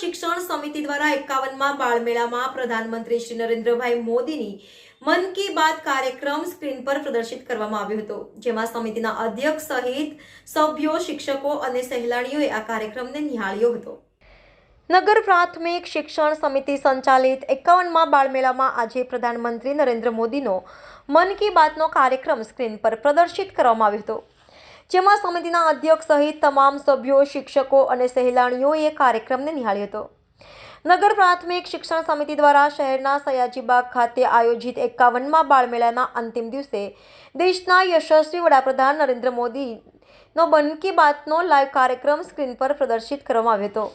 શિક્ષણ સમિતિ દ્વારા એકાવનમાં બાળમેળામાં પ્રધાનમંત્રી શ્રી નરેન્દ્રભાઈ મોદીની મન કી બાત કાર્યક્રમ સ્ક્રીન પર પ્રદર્શિત કરવામાં આવ્યો હતો, જેમાં સમિતિના અધ્યક્ષ સહિત સભ્યો, શિક્ષકો અને સહેલાણીઓએ આ કાર્યક્રમને નિહાળ્યો હતો. નગર પ્રાથમિક શિક્ષણ સમિતિ સંચાલિત એકાવનમાં બાળમેળામાં આજે પ્રધાનમંત્રી નરેન્દ્ર મોદીનો મન કી બાતનો કાર્યક્રમ સ્ક્રીન પર પ્રદર્શિત કરવામાં આવ્યો હતો. જેમાં સમિતિના અધ્યક્ષ સહિત તમામ સભ્યો, શિક્ષકો અને સહેલાણીઓએ કાર્યક્રમને નિહાળ્યો હતો. નગર પ્રાથમિક શિક્ષણ સમિતિ દ્વારા શહેરના સયાજીબાગ ખાતે આયોજિત એકાવનમાં બાળમેળાના અંતિમ દિવસે દેશના યશસ્વી વડાપ્રધાન નરેન્દ્ર મોદીનો મન કી બાતનો લાઈવ કાર્યક્રમ સ્ક્રીન પર પ્રદર્શિત કરવામાં આવ્યો હતો.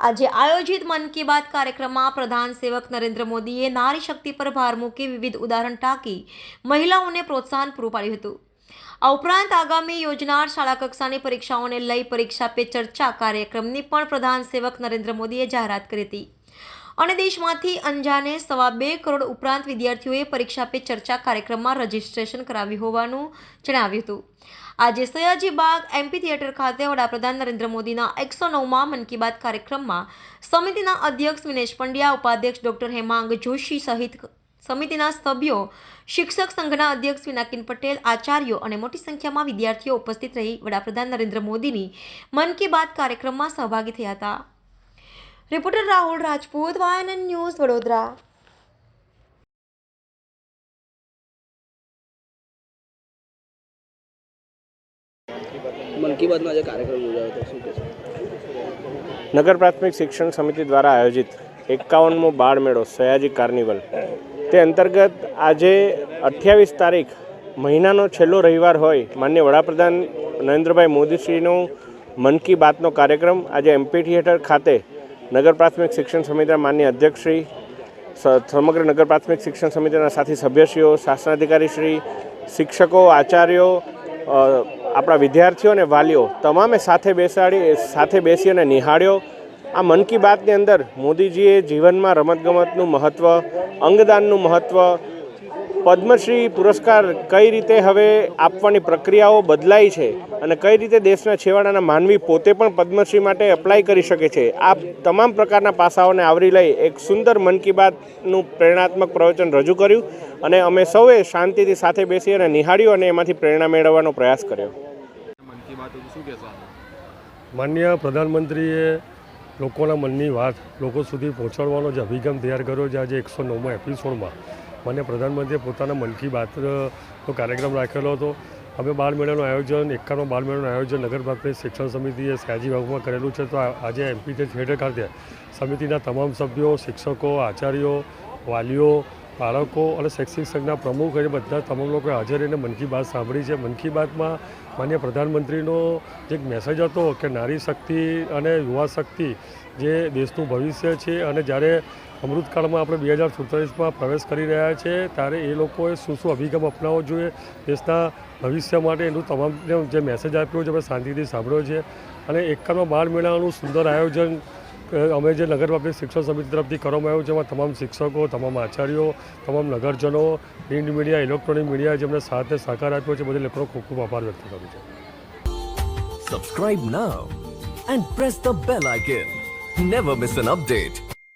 આજે આયોજિત મન કી બાત કાર્યક્રમમાં પ્રધાન સેવક નરેન્દ્ર મોદીએ નારી શક્તિ પર ભાર મૂકી વિવિધ ઉદાહરણ ટાંકી મહિલાઓને પ્રોત્સાહન પૂરું પાડ્યું હતું. આ ઉપરાંત આગામી યોજનાર શાળા કક્ષાની પરીક્ષાઓને લઈ પરીક્ષા પે ચર્ચા કાર્યક્રમની પણ પ્રધાન સેવક નરેન્દ્ર મોદીએ જાહેરાત કરી હતી. અને દેશમાંથી અંજાને સવા બે કરોડ ઉપરાંત વિદ્યાર્થીઓએ પરીક્ષા પે ચર્ચા કાર્યક્રમમાં રજીસ્ટ્રેશન કરાવ્યું હોવાનું જણાવ્યું હતું. આજે સયાજી બાગ એમપી થિયેટર ખાતે વડાપ્રધાન નરેન્દ્ર મોદીના એકસો નવમાં મન કી બાત કાર્યક્રમમાં સમિતિના અધ્યક્ષ વિનેશ પંડ્યા, ઉપાધ્યક્ષ ડોક્ટર હેમાંગ જોશી સહિત સમિતિના સભ્યો શિક્ષક સંઘના અધ્યક્ષ વિનાકિન પટેલ આચાર્યો અને મોટી સંખ્યામાં વિદ્યાર્થીઓ ઉપસ્થિત રહી વડાપ્રધાન નરેન્દ્ર મોદીની મન કી બાત કાર્યક્રમમાં સહભાગી થયા હતા. રિપોર્ટર રાહુલ રાજપૂત વાયનન ન્યૂઝ વડોદરા. મન કી બાતનો આજે કાર્યક્રમ યોજાયો શું કહેશો? નગર પ્રાથમિક શિક્ષણ સમિતિ દ્વારા આયોજિત એકાવનમો બાળમેળો સયાજી કાર્નિવલ તે અંતર્ગત આજે અઠ્યાવીસ તારીખ મહિનાનો છેલ્લો રવિવાર હોય માન્ય વડાપ્રધાન નરેન્દ્રભાઈ મોદીશ્રીનો મન કી બાતનો કાર્યક્રમ આજે એમપી થિયેટર ખાતે નગર પ્રાથમિક શિક્ષણ સમિતિના માન્ય અધ્યક્ષશ્રી સમગ્ર નગર પ્રાથમિક શિક્ષણ સમિતિના સાથી સભ્યશ્રીઓ, શાસનાધિકારીશ્રી, શિક્ષકો, આચાર્યો આપણા વિદ્યાર્થીઓ અને વાલીઓ તમામે સાથે બેસાડી, સાથે બેસી અને નિહાળ્યો. આ મન કી બાતની અંદર મોદીજીએ જીવનમાં રમતગમતનું મહત્ત્વ અંગદાનનું મહત્ત્વ પદ્મશ્રી પુરસ્કાર કઈ રીતે હવે આપવાની પ્રક્રિયાઓ બદલાઈ છે અને કઈ રીતે દેશના છેવાડાના માનવી પોતે પણ પદ્મશ્રી માટે એપ્લાય કરી શકે છે આ તમામ પ્રકારના પાસાઓને આવરી લઈ એક સુંદર મન કી બાતનું પ્રેરણાત્મક પ્રવચન રજૂ કર્યું અને અમે સૌએ શાંતિથી સાથે બેસી અને નિહાળ્યું અને એમાંથી પ્રેરણા મેળવવાનો પ્રયાસ કર્યો. મન કી બાત શું કહેશો માન્ય પ્રધાનમંત્રીએ લોકોના મનની વાત, લોકો સુધી પહોંચાડવાનો જે અભિગમ તૈયાર કર્યો છે આજે એકસો નવમો એપિસોડમાં. મને પ્રધાનમંત્રીએ પોતાના મન કી બાતનો કાર્યક્રમ રાખેલો હતો. અમે બાળમેળાનું આયોજન એકાવન બાળમેળાનું આયોજન નગર શિક્ષણ સમિતિએ સયાજી બાગમાં કરેલું છે. તો આજે એમપી થિયેટર ખાતે સમિતિના તમામ સભ્યો, શિક્ષકો, આચાર્યો, વાલીઓ બાળકો અને શૈક્ષણિક સંઘના પ્રમુખ અને બધા તમામ લોકો હાજર રહીને મન કી બાત સાંભળી છે. મન કી બાતમાં માન્ય પ્રધાનમંત્રીનો જે મેસેજ હતો કે નારી શક્તિ અને યુવા શક્તિ જે દેશનું ભવિષ્ય છે અને જ્યારે અમૃતકાળમાં આપણે બે હજાર સુડતાલીસમાં પ્રવેશ કરી રહ્યા છે, ત્યારે એ લોકોએ શું શું અભિગમ અપનાવવો જોઈએ, દેશના ભવિષ્ય માટે એનું તમામ જે મેસેજ આપ્યો છે, આપણે શાંતિથી સાંભળ્યો છે. અને એકાવન બાળ મેળાનું સુંદર આયોજન અમે જે નગર બાબતે શિક્ષણ સમિતિ તરફથી કરવામાં આવ્યું છે, એમાં તમામ શિક્ષકો, તમામ આચાર્યો, તમામ નગરજનો, પ્રિન્ટ મીડિયા, ઇલેક્ટ્રોનિક મીડિયા જેમને સાથે સહકાર આપ્યો છે બધા લોકોનો ખૂબ ખૂબ આભાર વ્યક્ત કરું છું subscribe now and press the bell icon never miss an update.